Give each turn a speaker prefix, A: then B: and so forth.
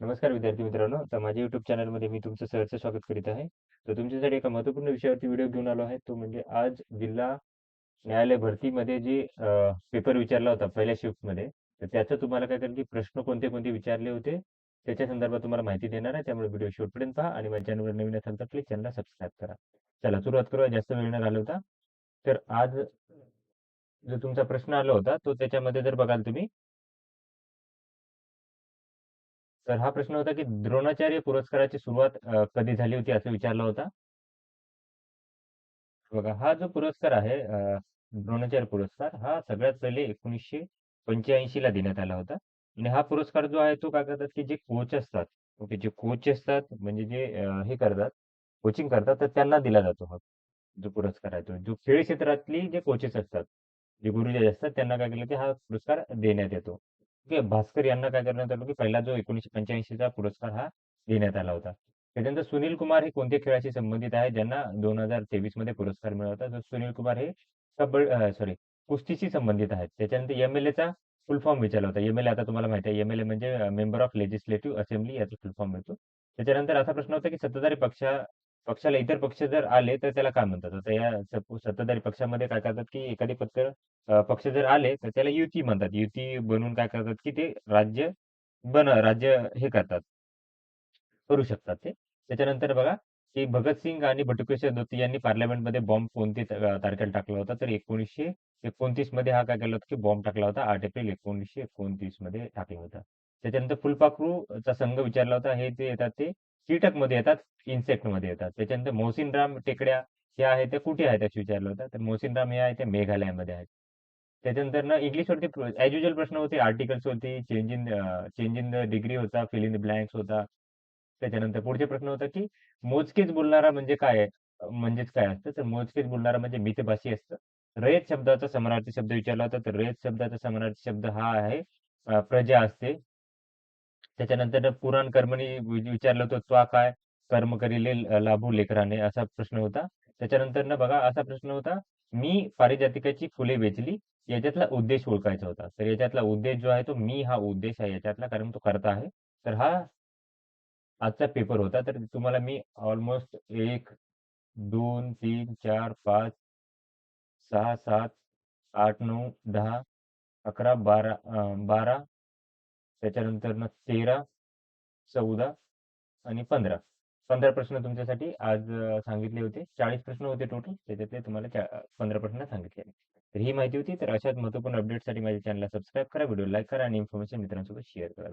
A: नमस्कार विद्यार्थी मित्रांनो. तर माझ्या युट्यूब चॅनलमध्ये मी तुमचं सहर्ष स्वागत करीत आहे. तर तुमच्यासाठी एका महत्त्वपूर्ण विषयावरती व्हिडिओ घेऊन आलो आहे. तो म्हणजे आज जिल्हा न्यायालय भरतीमध्ये जे पेपर विचारला होता पहिल्या शिफ्टमध्ये तर त्याचं तुम्हाला काय करेल की प्रश्न कोणते कोणते विचारले होते? त्याच्या संदर्भात तुम्हाला माहिती देणार आहे. त्यामुळे व्हिडिओ शेवटपर्यंत पहा आणि माझ्या चॅनलवर नवीन असाल तर प्लीज चॅनलला सबस्क्राईब करा. चला सुरुवात करूया. जास्त वेळ न घालवता. तर आज जो तुमचा प्रश्न आला होता तो त्याच्यामध्ये जर बघाल तुम्ही तर हा प्रश्न होता की द्रोणाचार्य पुरस्काराची सुरुवात कधी झाली होती असं विचारला होता? बघा हा जो पुरस्कार आहे द्रोणाचार्य पुरस्कार हा सगळ्यात पहिले एकोणीसशे पंच्याऐंशी ला देण्यात आला होता. आणि हा पुरस्कार जो आहे तो काय करतात की जे कोच असतात ओके जे कोच असतात म्हणजे जे हे करतात कोचिंग करतात तर त्यांना दिला जातो हा जो पुरस्कार आहे तो. जो खेळ क्षेत्रातली जे कोचेस असतात जे गुरुजी असतात त्यांना काय केलं की हा पुरस्कार देण्यात येतो. ओके भास्कर यांना काय करण्यात आलं की पहिला जो एकोणीसशे पंच्याऐंशीचा पुरस्कार हा देण्यात आला होता. त्याच्यानंतर सुनील कुमार हे कोणत्या खेळाशी संबंधित आहे ज्यांना दोन हजार तेवीसमध्ये पुरस्कार मिळवता तर सुनील कुमार हे कबड सॉरी कुस्तीशी संबंधित आहेत. त्याच्यानंतर एम एल एचा फुल फॉर्म विचारला होता. एम एल ए आता तुम्हाला माहिती आहे. एम एल ए म्हणजे मेंबर ऑफ लेजिस्लेटिव्ह असेंब्ली याचा फुल फॉर्म मिळतो. त्याच्यानंतर असा प्रश्न होता की सत्ताधारी पक्षा पक्षाला इतर पक्ष जर आले तर त्याला काय म्हणतात? आता या सपो- सत्ताधारी पक्षामध्ये काय करतात की एखादे पक्ष अ, पक्ष जर आले तर त्याला युती म्हणतात. युती बनवून काय करतात की ते राज्य बन राज्य हे करतात. करू शकतात ते. त्याच्यानंतर बघा की भगतसिंग आणि बटुकेश्वर दत्त यांनी पार्लमेंटमध्ये बॉम्ब कोणती त- तारखेला टाकला होता तर एकोणीसशे एकोणतीसमध्ये हा काय केला होता की बॉम्ब टाकला होता. आठ एप्रिल एकोणीसशे एकोणतीसमध्ये टाकला होता. त्याच्यानंतर फुलपाखरूचा संघ विचारला होता. हे जे येतात ते कीटकमध्ये येतात इन्सेक्टमध्ये येतात. त्याच्यानंतर मोहसिनराम टेकड्या ह्या आहेत त्या कुठे आहेत असं विचारलं होतं. तर मोहसिनराम हे आहे ते मेघालयामध्ये आहेत. त्याच्यानंतर ना इंग्लिश वरती ॲज युजल प्रश्न होते आर्टिकल्स होती change in change in the degree होता फिल इन द ब्लँक्स होता. त्याच्यानंतर पुढचे प्रश्न होता की मोजकेच बोलणारा म्हणजे काय म्हणजेच काय असतं? तर मोजकेच बोलणारा म्हणजे मितभाषी असतं. रयत शब्दाचा समानार्थी शब्द विचारला होता तर रयत शब्दाचा समानार्थी शब्द हा आहे प्रजा असते. त्याच्यानंतर पुराण कर्मणी वि- विचारलं होतं त्वा काय कर्म करिले लाभू लेकराने असा प्रश्न होता. त्याच्यानंतर ना बघा असा प्रश्न होता मी पारिजातिकाची फुले वेचली याच्यातला उद्देश ओळखायचा होता. तर याच्यातला उद्देश जो आहे तो मी हा उद्देश आहे याच्यातला कारण तो करता आहे. तर हा आजचा पेपर होता. तर तुम्हाला मी ऑलमोस्ट एक दोन तीन चार पाच सहा सात आठ नऊ दहा अकरा बारा बारा त्याच्यानंतर ना तेरा चौदा आणि पंधरा. पंधरा प्रश्न तुमच्यासाठी आज सांगितले होते. चाळीस प्रश्न होते टोटल त्याच्यातले तुम्हाला पंधरा प्रश्न सांगितले तर ही माहिती होती. तर अशाच महत्त्वपूर्ण अपडेटसाठी माझ्या चॅनलला सबस्क्राईब करा. व्हिडिओ लाईक करा आणि इन्फॉर्मेशन मित्रांसोबत शेअर करा.